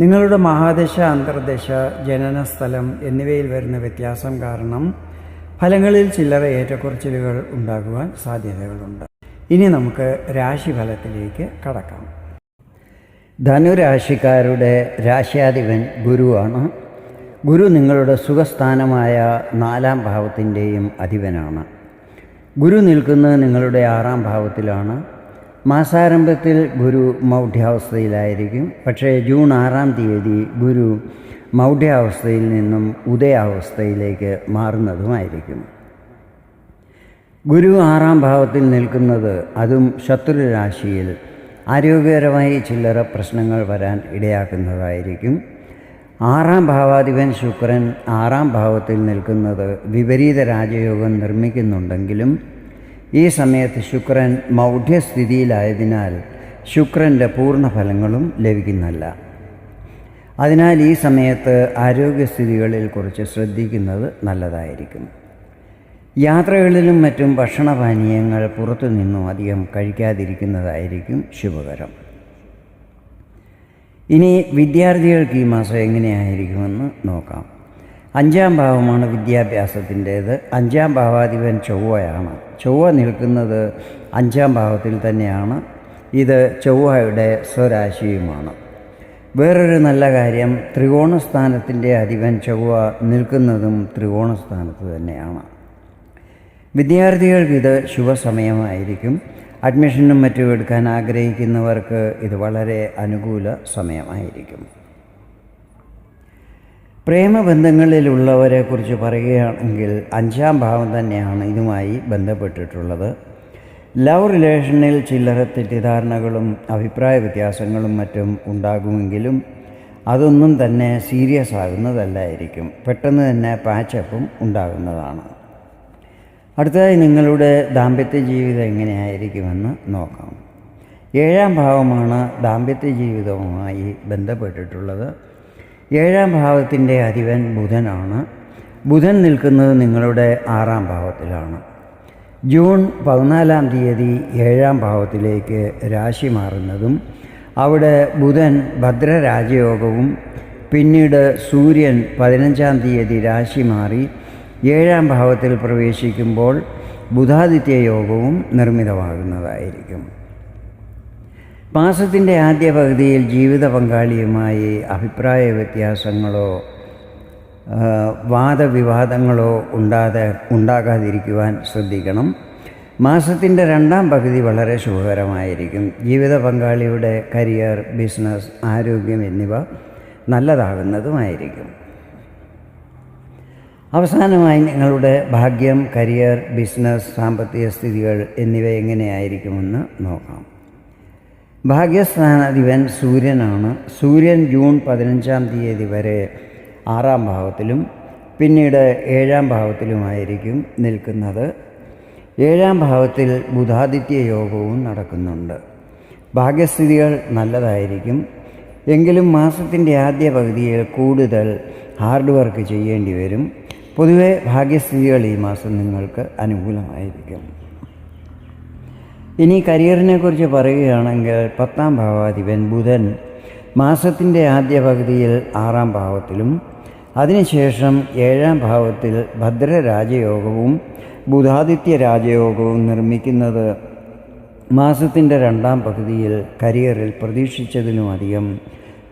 നിങ്ങളുടെ മഹാദശ അന്തർദശ ജനനസ്ഥലം എന്നിവയിൽ വരുന്ന വ്യത്യാസം കാരണം ഫലങ്ങളിൽ ചില്ലറ ഏറ്റക്കുറച്ചിലുകൾ ഉണ്ടാകുവാൻ സാധ്യതകളുണ്ട്. ഇനി നമുക്ക് രാശിഫലത്തിലേക്ക് കടക്കാം. ധനുരാശിക്കാരുടെ രാശ്യാധിപൻ ഗുരുവാണ്. ഗുരു നിങ്ങളുടെ സുഖസ്ഥാനമായ നാലാം ഭാവത്തിന്റെയും അധിപനാണ്. ഗുരു നിൽക്കുന്നത് നിങ്ങളുടെ ആറാം ഭാവത്തിലാണ്. മാസാരംഭത്തിൽ ഗുരു മൗഢ്യാവസ്ഥയിലായിരിക്കും. പക്ഷേ ജൂൺ ആറാം തീയതി ഗുരു മൗഢ്യാവസ്ഥയിൽ നിന്നും ഉദയാവസ്ഥയിലേക്ക് മാറുന്നതുമായിരിക്കും. ഗുരു ആറാം ഭാവത്തിൽ നിൽക്കുന്നത് അതും ശത്രുരാശിയിൽ ആരോഗ്യകരമായി ചില്ലറ പ്രശ്നങ്ങൾ വരാൻ ഇടയാക്കുന്നതായിരിക്കും. ആറാം ഭാവാധിപൻ ശുക്രൻ ആറാം ഭാവത്തിൽ നിൽക്കുന്നത് വിപരീത രാജയോഗം നിർമ്മിക്കുന്നുണ്ടെങ്കിലും ഈ സമയത്ത് ശുക്രൻ മൗഢ്യസ്ഥിതിയിലായതിനാൽ ശുക്രന്റെ പൂർണ ഫലങ്ങളും ലഭിക്കുന്നില്ല. അതിനാൽ ഈ സമയത്ത് ആരോഗ്യസ്ഥിതികളിൽ കുറിച്ച് ശ്രദ്ധിക്കുന്നത് നല്ലതായിരിക്കും. യാത്രകളിലും മറ്റും ഭക്ഷണപാനീയങ്ങൾ പുറത്തു നിന്നും അധികം കഴിക്കാതിരിക്കുന്നതായിരിക്കും ശുഭകരം. ഇനി വിദ്യാർത്ഥികൾക്ക് ഈ മാസം എങ്ങനെയായിരിക്കുമെന്ന് നോക്കാം. അഞ്ചാം ഭാവമാണ് വിദ്യാഭ്യാസത്തിന്റേത്. അഞ്ചാം ഭാവാധിപൻ ചൊവ്വയാണ്. ചൊവ്വ നിൽക്കുന്നത് അഞ്ചാം ഭാവത്തിൽ തന്നെയാണ്. ഇത് ചൊവ്വയുടെ സ്വരാശിയുമാണ്. വേറൊരു നല്ല കാര്യം ത്രികോണസ്ഥാനത്തിന്റെ അധിപൻ ചൊവ്വ നിൽക്കുന്നതും ത്രികോണസ്ഥാനത്ത് തന്നെയാണ്. വിദ്യാർത്ഥികൾക്ക് ഇത് ശുഭസമയമായിരിക്കും. അഡ്മിഷനും മറ്റും എടുക്കാൻ ആഗ്രഹിക്കുന്നവർക്ക് ഇത് വളരെ അനുകൂല സമയമായിരിക്കും. പ്രേമബന്ധങ്ങളിലുള്ളവരെക്കുറിച്ച് പറയുകയാണെങ്കിൽ അഞ്ചാം ഭാവം തന്നെയാണ് ഇതുമായി ബന്ധപ്പെട്ടിട്ടുള്ളത്. ലവ് റിലേഷനിൽ ചില്ലറ തെറ്റിദ്ധാരണകളും അഭിപ്രായ വ്യത്യാസങ്ങളും മറ്റും ഉണ്ടാകുമെങ്കിലും അതൊന്നും തന്നെ സീരിയസ് ആകുന്നതല്ലായിരിക്കും. പെട്ടെന്ന് തന്നെ പാച്ചപ്പും ഉണ്ടാകുന്നതാണ്. അടുത്തതായി നിങ്ങളുടെ ദാമ്പത്യ ജീവിതം എങ്ങനെയായിരിക്കുമെന്ന് നോക്കാം. ഏഴാം ഭാവമാണ് ദാമ്പത്യ ജീവിതവുമായി ബന്ധപ്പെട്ടിട്ടുള്ളത്. ഏഴാം ഭാവത്തിന്റെ അധിപൻ ബുധനാണ്. ബുധൻ നിൽക്കുന്നത് നിങ്ങളുടെ ആറാം ഭാവത്തിലാണ്. ജൂൺ പതിനാലാം തീയതി ഏഴാം ഭാവത്തിലേക്ക് രാശി മാറുന്നതും അവിടെ ബുധൻ ഭദ്രരാജയോഗവും പിന്നീട് സൂര്യൻ പതിനഞ്ചാം തീയതി രാശി മാറി ഏഴാം ഭാവത്തിൽ പ്രവേശിക്കുമ്പോൾ ബുധാദിത്യ യോഗവും നിർമ്മിതമാകുന്നതായിരിക്കും. മാസത്തിന്റെ ആദ്യ പകുതിയിൽ ജീവിത പങ്കാളിയുമായി അഭിപ്രായ വ്യത്യാസങ്ങളോ വാദവിവാദങ്ങളോ ഉണ്ടാതെ ഉണ്ടാകാതിരിക്കുവാൻ ശ്രദ്ധിക്കണം. മാസത്തിന്റെ രണ്ടാം പകുതി വളരെ ശുഭകരമായിരിക്കും. ജീവിത പങ്കാളിയുടെ കരിയർ ബിസിനസ് ആരോഗ്യം എന്നിവ നല്ലതാകുന്നതുമായിരിക്കും. അവസാനമായി നിങ്ങളുടെ ഭാഗ്യം കരിയർ ബിസിനസ് സാമ്പത്തിക സ്ഥിതികൾ എന്നിവ എങ്ങനെയായിരിക്കുമെന്ന് നോക്കാം. ഭാഗ്യസ്ഥാനാധിപൻ സൂര്യനാണ്. സൂര്യൻ ജൂൺ പതിനഞ്ചാം തീയതി വരെ ആറാം ഭാവത്തിലും പിന്നീട് ഏഴാം ഭാവത്തിലുമായിരിക്കും നിൽക്കുന്നത്. ഏഴാം ഭാവത്തിൽ ബുധാദിത്യ യോഗവും നടക്കുന്നുണ്ട്. ഭാഗ്യസ്ഥിതികൾ നല്ലതായിരിക്കും. എങ്കിലും മാസത്തിന്റെ ആദ്യ പകുതിയിൽ കൂടുതൽ ഹാർഡ് വർക്ക് ചെയ്യേണ്ടി വരും. പൊതുവെ ഭാഗ്യസ്ഥിതികൾ ഈ മാസം നിങ്ങൾക്ക് അനുകൂലമായിരിക്കും. ഇനി കരിയറിനെ കുറിച്ച് പറയുകയാണെങ്കിൽ പത്താം ഭാവാധിപൻ ബുധൻ മാസത്തിന്റെ ആദ്യ പകുതിയിൽ ആറാം ഭാവത്തിലും അതിനുശേഷം ഏഴാം ഭാവത്തിൽ ഭദ്രരാജയോഗവും ബുധാദിത്യ രാജയോഗവും നിർമ്മിക്കുന്നത് മാസത്തിന്റെ രണ്ടാം പകുതിയിൽ കരിയറിൽ പ്രതീക്ഷിച്ചതിലുമധികം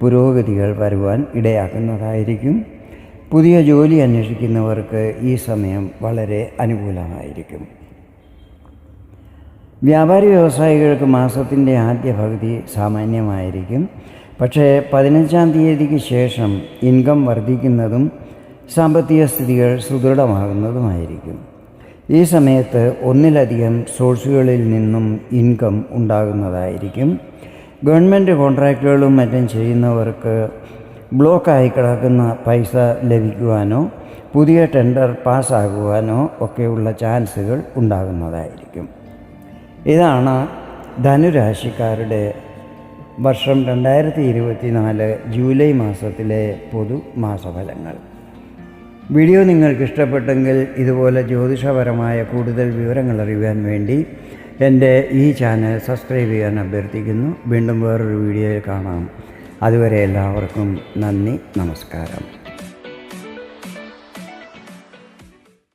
പുരോഗതികൾ വരുവാൻ ഇടയാക്കുന്നതായിരിക്കും. പുതിയ ജോലി അന്വേഷിക്കുന്നവർക്ക് ഈ സമയം വളരെ അനുകൂലമായിരിക്കും. വ്യാപാരി വ്യവസായികൾക്ക് മാസത്തിന്റെ ആദ്യ പകുതി സാമാന്യമായിരിക്കും. പക്ഷേ പതിനഞ്ചാം തീയതിക്ക് ശേഷം ഇൻകം വർദ്ധിക്കുന്നതും സാമ്പത്തിക സ്ഥിതികൾ സുദൃഢമാകുന്നതുമായിരിക്കും. ഈ സമയത്ത് ഒന്നിലധികം സോഴ്സുകളിൽ നിന്നും ഇൻകം ഉണ്ടാകുന്നതായിരിക്കും. ഗവൺമെന്റ് കോൺട്രാക്റ്റുകളും മറ്റും ചെയ്യുന്നവർക്ക് ബ്ലോക്കായി കിടക്കുന്ന പൈസ ലഭിക്കുവാനോ പുതിയ ടെൻഡർ പാസ്സാകുവാനോ ഒക്കെയുള്ള ചാൻസുകൾ ഉണ്ടാകുന്നതായിരിക്കും. ഇതാണ് ധനുരാശിക്കാരുടെ വർഷം രണ്ടായിരത്തി ഇരുപത്തി നാല് ജൂലൈ മാസത്തിലെ പൊതു മാസഫലങ്ങൾ. വീഡിയോ നിങ്ങൾക്ക് ഇഷ്ടപ്പെട്ടെങ്കിൽ ഇതുപോലെ ജ്യോതിഷപരമായ കൂടുതൽ വിവരങ്ങൾ അറിയുവാൻ വേണ്ടി എന്റെ ഈ ചാനൽ സബ്സ്ക്രൈബ് ചെയ്യാൻ അഭ്യർത്ഥിക്കുന്നു. വീണ്ടും വേറൊരു വീഡിയോയിൽ കാണാം. അതുവരെ എല്ലാവർക്കും നന്ദി നമസ്കാരം.